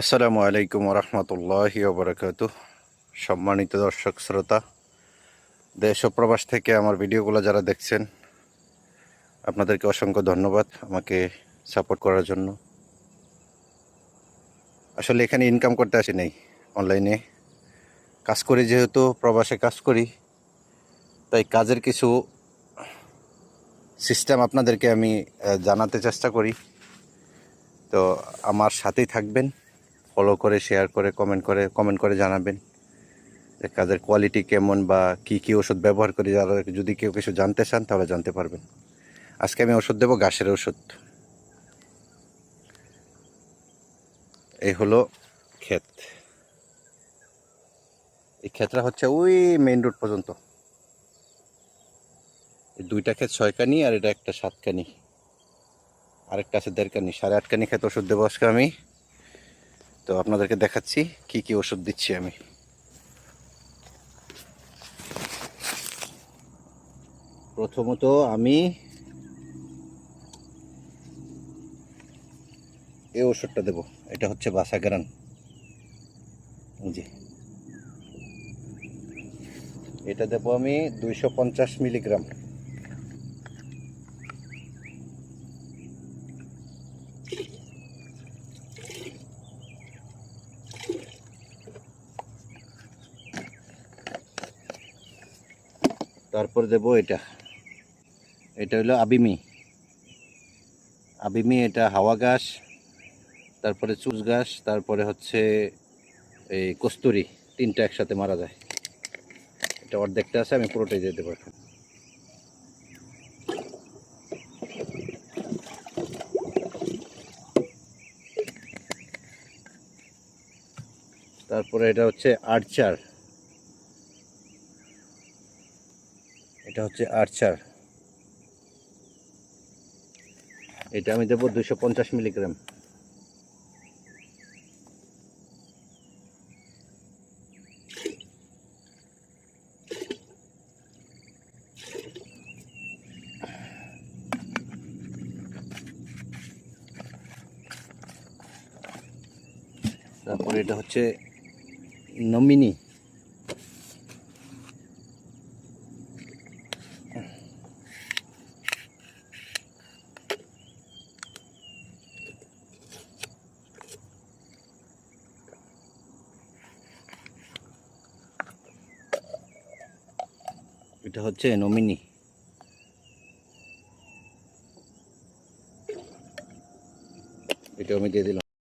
আসসালামু আলাইকুম রহমতুল্লাহি ওবরাকাত সম্মানিত দর্শক, শ্রোতা, দেশ ও প্রবাস থেকে আমার ভিডিওগুলো যারা দেখছেন, আপনাদেরকে অসংখ্য ধন্যবাদ আমাকে সাপোর্ট করার জন্য। আসলে এখানে ইনকাম করতে আসি নাই অনলাইনে কাজ করি যেহেতু, প্রবাসে কাজ করি, তাই কাজের কিছু সিস্টেম আপনাদেরকে আমি জানাতে চেষ্টা করি। তো আমার সাথেই থাকবেন। ফলো করে শেয়ার করে কমেন্ট করে কমেন্ট করে জানাবেন কাজের কোয়ালিটি কেমন বা কি কি ওষুধ ব্যবহার করি। যারা যদি কেউ কিছু জানতে চান, তাহলে জানতে পারবেন। আজকে আমি ওষুধ দেবো ঘাসের ওষুধ। এই হলো ক্ষেত। এই ক্ষেতটা হচ্ছে ওই মেইন রোড পর্যন্ত। দুইটা ক্ষেত ছয়কানি আর এটা একটা সাতকানি আরেকটা আছে দেড়কানি সাড়ে আটকানি ক্ষেত ওষুধ দেবো আজকে আমি। তো আপনাদেরকে দেখাচ্ছি কি কি ওষুধ দিচ্ছি আমি। প্রথমত আমি এই ওষুধটা দেব, এটা হচ্ছে বাসাগ্রান। জি। এটা দেবো আমি দুইশো পঞ্চাশ মিলিগ্রাম। তারপর দেব এটা। এটা হলো আবিমি। আবিমি এটা হাওয়া ঘাস, তারপরে চুষ ঘাস, তারপরে হচ্ছে এই কস্তুরি, তিনটা একসাথে মারা যায়। এটা অর্ধেকটা আছে, আমি পুরোটাই দিয়ে দেবো এখন। তারপরে এটা হচ্ছে আর্চার। এটা হচ্ছে আর্চার। এটা আমি দেবো দুইশো পঞ্চাশ মিলিগ্রাম। তারপরে এটা হচ্ছে নমিনি। এটা হচ্ছে নমিনি। এটা আমি দিয়ে দিলাম।